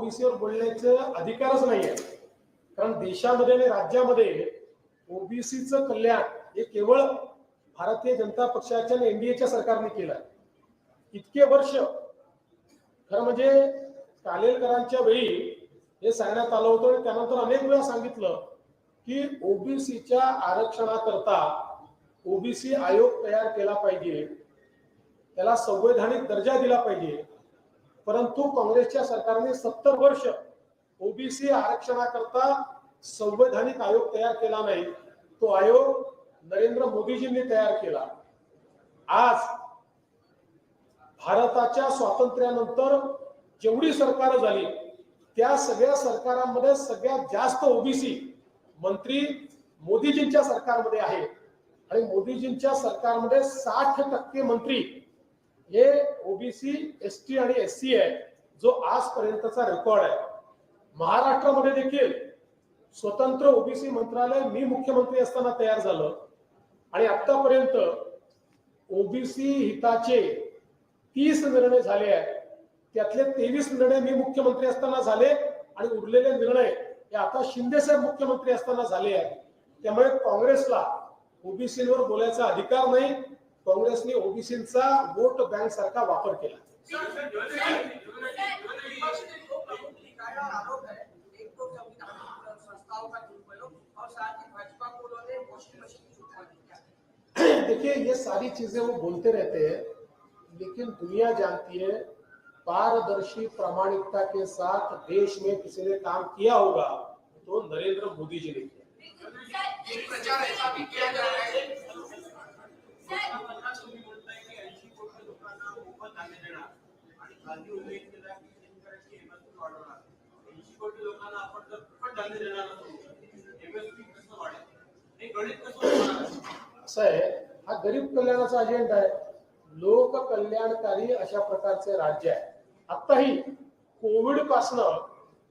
ओबीसीवर बोलण्याचं अधिकारच नाही आहे कारण देशामध्ये आणि राज्यामध्ये ओबीसीचं कल्याण हे केवळ भारतीय जनता पक्षाच्या आणि एनडीएच्या सरकारने केलं इतके वर्ष खरं म्हणजे कालेलकरांच्या वेळी हे सांगण्यात आलं होतं आणि त्यानंतर अनेक वेळा सांगितलं की ओबीसीच्या आरक्षणाकरता ओबीसी आयोग तयार केला पाहिजे. त्याला संवैधानिक दर्जा दिला पाहिजे. परंतु काँग्रेसच्या सरकारने सत्तर वर्ष ओबीसी आरक्षणाकरता संवैधानिक आयोग तयार केला नाही तो आयोग नरेंद्र मोदीजींनी तयार केला. आज भारताच्या स्वातंत्र्यानंतर जेवढी सरकार झाली त्या सगळ्या सरकारांमध्ये सगळ्यात जास्त ओबीसी मंत्री मोदीजींच्या सरकारमध्ये आहे आणि मोदीजींच्या सरकारमध्ये साठ टक्के मंत्री हे ओबीसी एस टी आणि एस सी आहे जो आजपर्यंतचा रेकॉर्ड आहे. महाराष्ट्रामध्ये देखील स्वतंत्र ओबीसी मंत्रालय मी मुख्यमंत्री असताना तयार झालं. आणि आतापर्यंत ओबीसी हिताचे तीस निर्णय झाले आहेत. त्यातले तेवीस निर्णय मी मुख्यमंत्री असताना झाले आणि उरलेले निर्णय हे आता शिंदे साहेब मुख्यमंत्री असताना झाले आहेत. त्यामुळे काँग्रेसला ओबीसीवर बोलायचा अधिकार नाही. काँग्रेसने ओबीसीचा वोट बँक सारखा वापर केला. देखिए, ये सारी चीज़ें वो बोलते रहते हैं, लेकिन दुनिया जानती है, पारदर्शी प्रामाणिकता के साथ देश में किसी ने काम किया होगा तो नरेंद्र मोदी जी ने किया। प्रचार ऐसा भी किया जा रहा है असं आहे हा गरीब कल्याणाचा अजेंडा आहे. लोक कल्याणकारी अशा प्रकारचे राज्य आहे. आताही कोविड पासन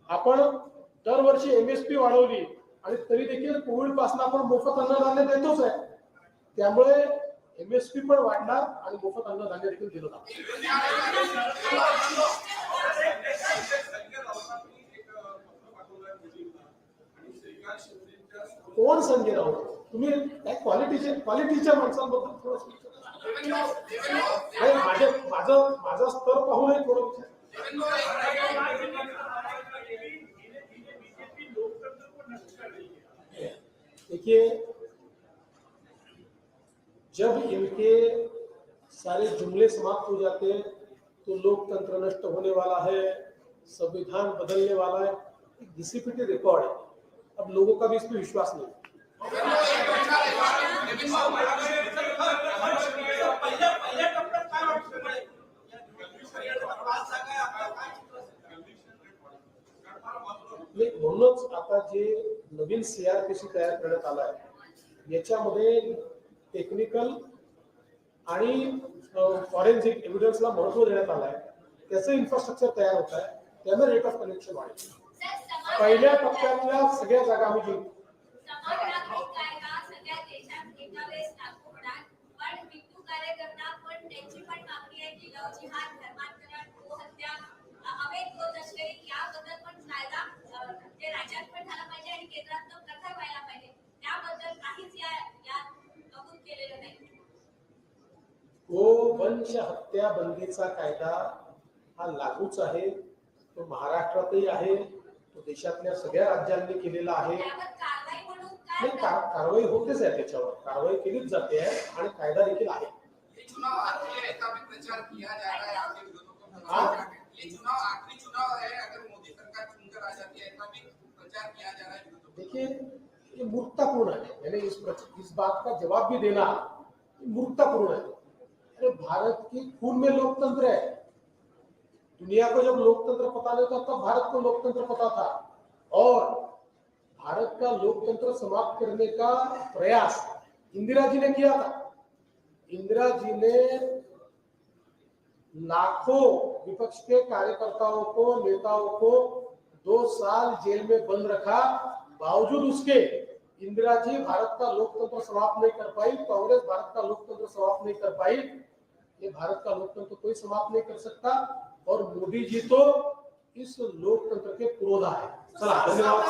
आपण दरवर्षी एमएसपी वाढवली आणि तरी देखील कोविड पासन आपण मोफत अन्नधान्य देतोच आहे. त्यामुळे एमएसपी पण वाढणार आणि मोफत अन्नधान्य देखील दिलं जाणार. कोण संजय राऊत? तुम्ही क्वालिटीचे क्वालिटीच्या माणसांबद्दल थोडं माझे माझं माझा स्तर पाहूनही थोडं विचार. देखिए जब इनके सारे जुमले समाप्त हो जाते हैं तो लोकतंत्र नष्ट होने वाला है संविधान बदलने वाला है एक घिसीपिटी रिकॉर्ड है अब लोगों का भी इस पर विश्वास? नाही, म्हणूनच आता जे नवीन सीआरपीसी तयार करण्यात आला आहे याच्यामध्ये टेक्निकल आणि फॉरेन्सिक एव्हिडन्सला महत्त्व देण्यात आलं आहे त्याचं इन्फ्रास्ट्रक्चर तयार होत आहे त्यानं रेट ऑफ कनेक्शन वाढेल पहिल्या टप्प्यातल्या सगळ्या जागा आम्ही जिंकू समान नागरिक कायदा सगळ्या देशात एका वेळेस लागू होणार पण हिंदू कार्यकर्ता पण त्यांची पण मागणी आहे की लव जिहाद धर्मांतरण गोहत्या अ, अवैध होत असले याबद्दल पण कायदा अ, ते राज्यात पण झाला पाहिजे आणि केंद्रात पण प्रथा व्हायला पाहिजे त्याबद्दल काहीच या यात नमूद केलेलं नाही गोवंश हत्या बंदीचा कायदा हा लागूच आहे. तो महाराष्ट्रातही आहे. तो देशातल्या सगळ्या राज्यांनी केलेला आहे. कारवाई म्हणून नाही काय का- कारवाई होतेच आहे त्याच्यावर. कारवाई केलीच जाते आहे आणि कायदा देखील आहे. ये चुनाव आखिरी है ऐसा भी प्रचार किया जा रहा है? आपके विरोधों को हाँ? ये चुनाव आखिरी चुनाव है अगर मोदी सरकार चुनकर आ जाती है ऐसा भी प्रचार किया जा रहा है विरोधों को देखिए ये मूर्खतापूर्ण है मैंने इस बात का जवाब भी देना ये मूर्खतापूर्ण है अरे भारत की खून में लोकतंत्र है। दुनिया को जब लोकतंत्र पता नहीं था तब भारत को लोकतंत्र पता था। और भारत का लोकतंत्र समाप्त करने का प्रयास इंदिरा जी ने किया था। इंदिरा जी ने लाखों विपक्ष के कार्यकर्ताओं को, नेताओं को दो साल जेल में बंद रखा। बावजूद उसके इंदिरा जी भारत का लोकतंत्र समाप्त नहीं कर पाई, कांग्रेस भारत का लोकतंत्र समाप्त नहीं कर पाई। ये भारत का लोकतंत्र कोई समाप्त नहीं कर सकता और मोदी जी तो इस लोकतंत्र के पुरोधा है। चला धन्यवाद।